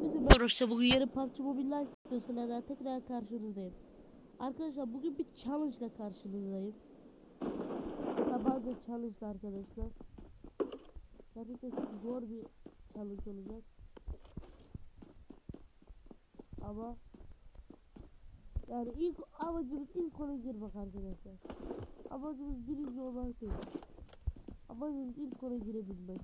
Hepinize merhaba bugün yeni PUBG Mobile videosuyla tekrar karşınızdayım. Arkadaşlar bugün bir challenge ile karşınızdayım. Tabanca challenge arkadaşlar. Gerçekten zor bir challenge olacak. Ama yani ilk amacımız ilk ona girmek arkadaşlar. Amacımız birinci olmak değil. Amacımız ilk ona girebilmek.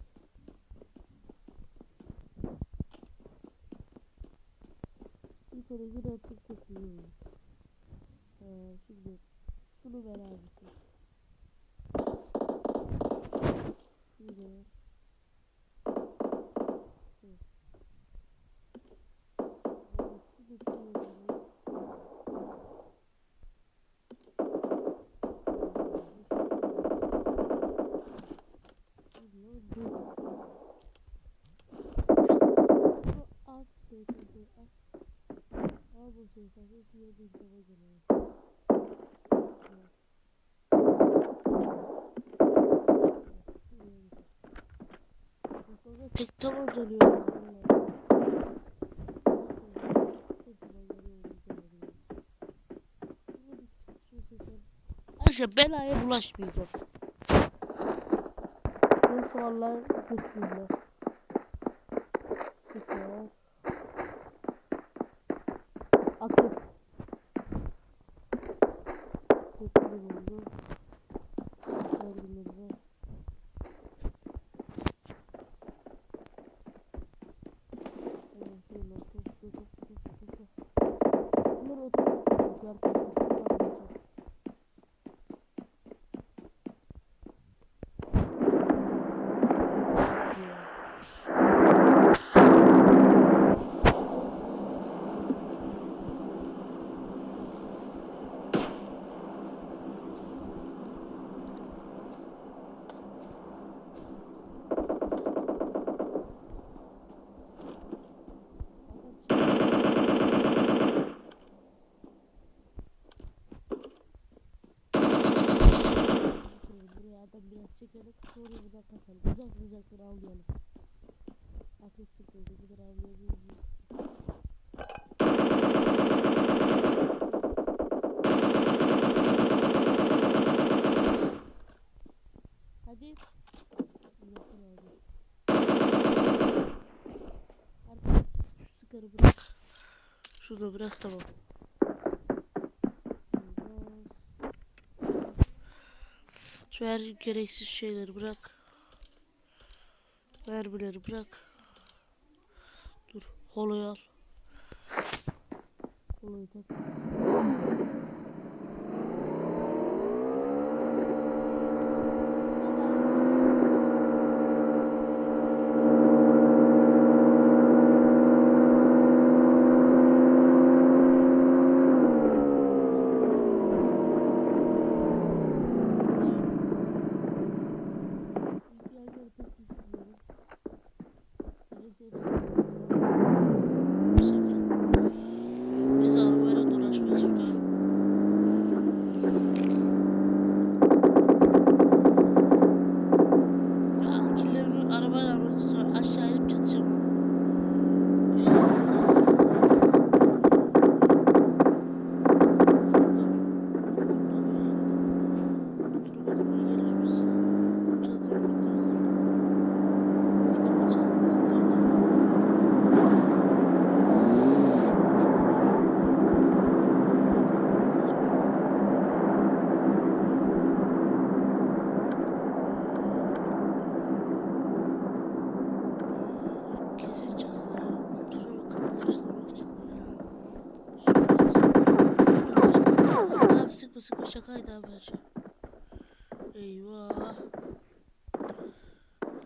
Ona girersek çok iyi olur. Ee, şimdi şunu ver abisi. Şunu da ver. Şu. Evet, şu da şunu ver. Az şey şey az. Al bu şey sen de diye bir tane geliyor. Tek taban dönüyor. Arkadaşlar belaya bulaşmayacağım. Vallahi kötüyüm Süper. Biraz çekelim sonra buradan kaçalım. Uzak uzaktan avlayalım. Ateş çıkıyor. Bu kadar avlayabiliriz. Hadi. Yakın abi. Arkadaşlar şu sıkarı bırak. Şunu bırak tamam. Şu her gereksiz şeyleri bırak. Mermileri bırak. Dur. Koloyu al. Koloyu tak. Şakaydı her şey. Eyvah.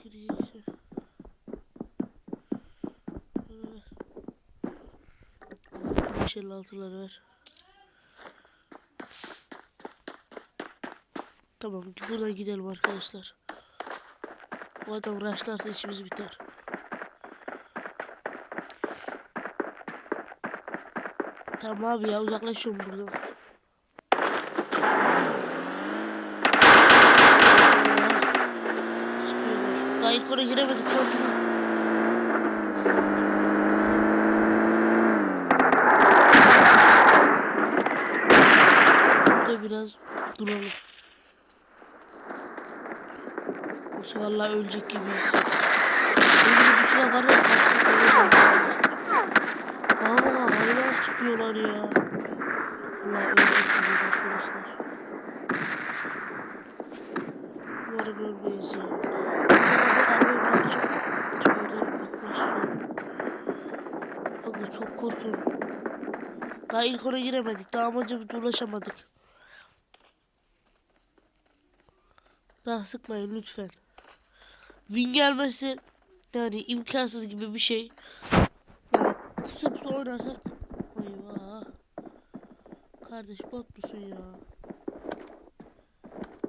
Gir gir gir. Ver, ver. Beş altıları ver. Tamam buradan gidelim arkadaşlar. Bu adam rushlarsa işimiz biter. Tamam abi ya uzaklaşıyorum buradan. Daha yukarı giremedik. Çok... Burada biraz duralım. Yoksa vallahi ölecek gibiyiz. Şimdi bu sıra var ya. Aa, hala çıkıyorlar ya. Vallahi ölecek gibiyiz arkadaşlar. Daha ilk ona giremedik. Daha amacımıza ulaşamadık. Daha sıkmayın lütfen. Win gelmesi yani imkansız gibi bir şey. Yani pusu pusu oynarsak eyvah. Kardeş bot musun ya?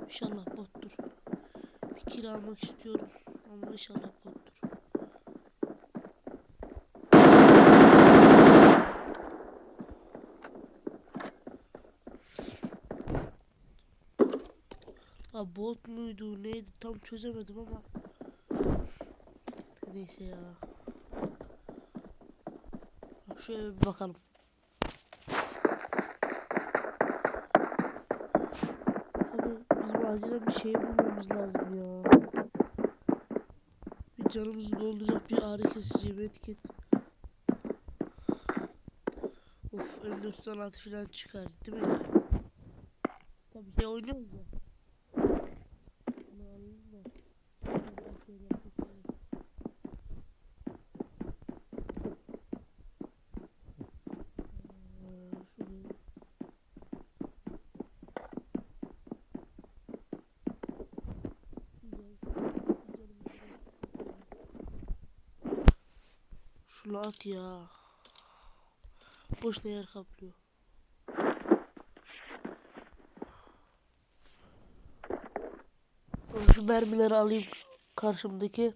İnşallah bottur. Bir kira almak istiyorum ama inşallah bottur. Ha bot muydu neydi tam çözemedim ama neyse ya. Şöyle bir bakalım. Abi bizim acilen bir şey bulmamız lazım ya. Bir canımızı dolduracak bir ağrı kesici bir etiket. Of M4'ten altı falan çıkar değil mi? Tabii şey oynuyoruz ya. Bunu alayım da. Bir şey yapayım. Ee, şurayı. Güzel. Şunu at ya. Boş yer kaplıyor. Şu mermileri alayım karşımdaki.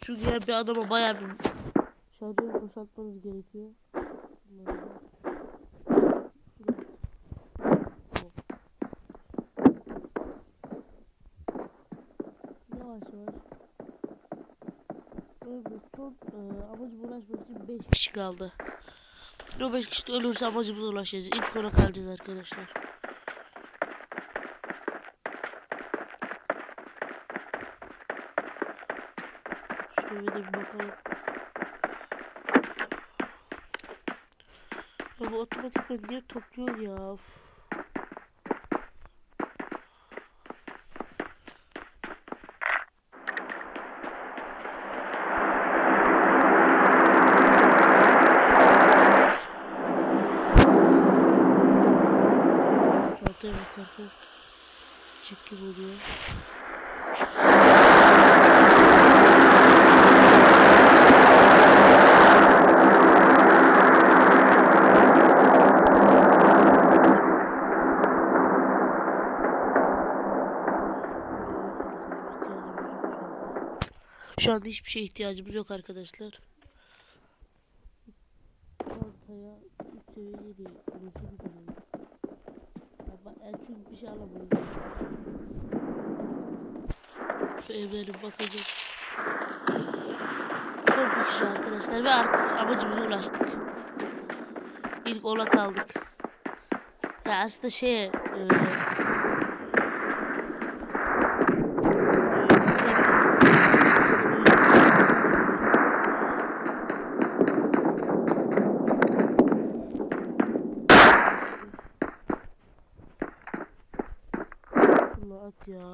Çünkü yani bir adama bayağı bir şarjör boşaltmanız gerekiyor. Bunları da- Yavaş yavaş. Böyle son e, amacıma ulaşmak için 5 kişi kaldı. O 5 kişi ölürse amacımıza ulaşacağız. İlk ona kalacağız arkadaşlar. Şöyle bir bakalım. Ya bu otomatikman niye topluyor ya? Of. Çantaya bakarken çık gibi oluyor. Anda hiçbir şeye ihtiyacımız yok arkadaşlar. Çantaya 3 seviye değil. Burası bir tane. Ama en çünkü bir şey alamayız. Şu evlere bakacağım. Son bir kişi arkadaşlar ve artık amacımıza ulaştık. İlk ona kaldık. Ya aslında şeye e, Şunu at ya.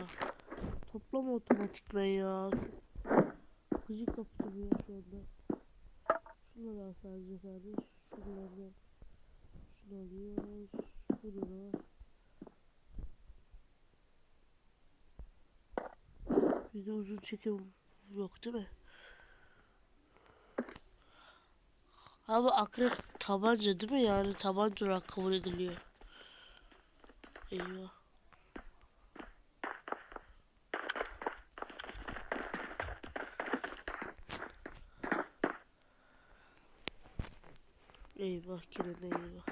Toplama otomatikman ya. Gıcık kapatıyor şu anda. Şunları al sadece kardeş. Şunlardan. Şunu alıyoruz. Şunu da. Bizde uzun çekim yok değil mi? Abi akrep tabanca değil mi yani tabanca olarak kabul ediliyor. Eyvah. Eyvah gene eyvah.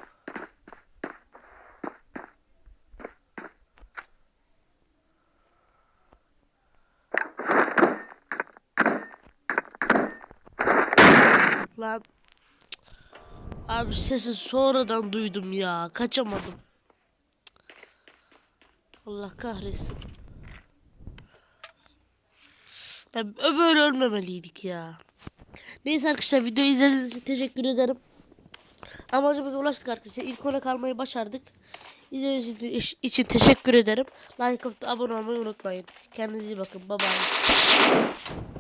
Lan. Abi sesi sonradan duydum ya. Kaçamadım. Allah kahretsin. Ya böyle ölmemeliydik ya. Neyse arkadaşlar videoyu izlediğiniz için teşekkür ederim. Amacımıza ulaştık arkadaşlar. İlk ona kalmayı başardık. İzlediğiniz için teşekkür ederim. Like abone olmayı unutmayın. Kendinize iyi bakın. Bye bye.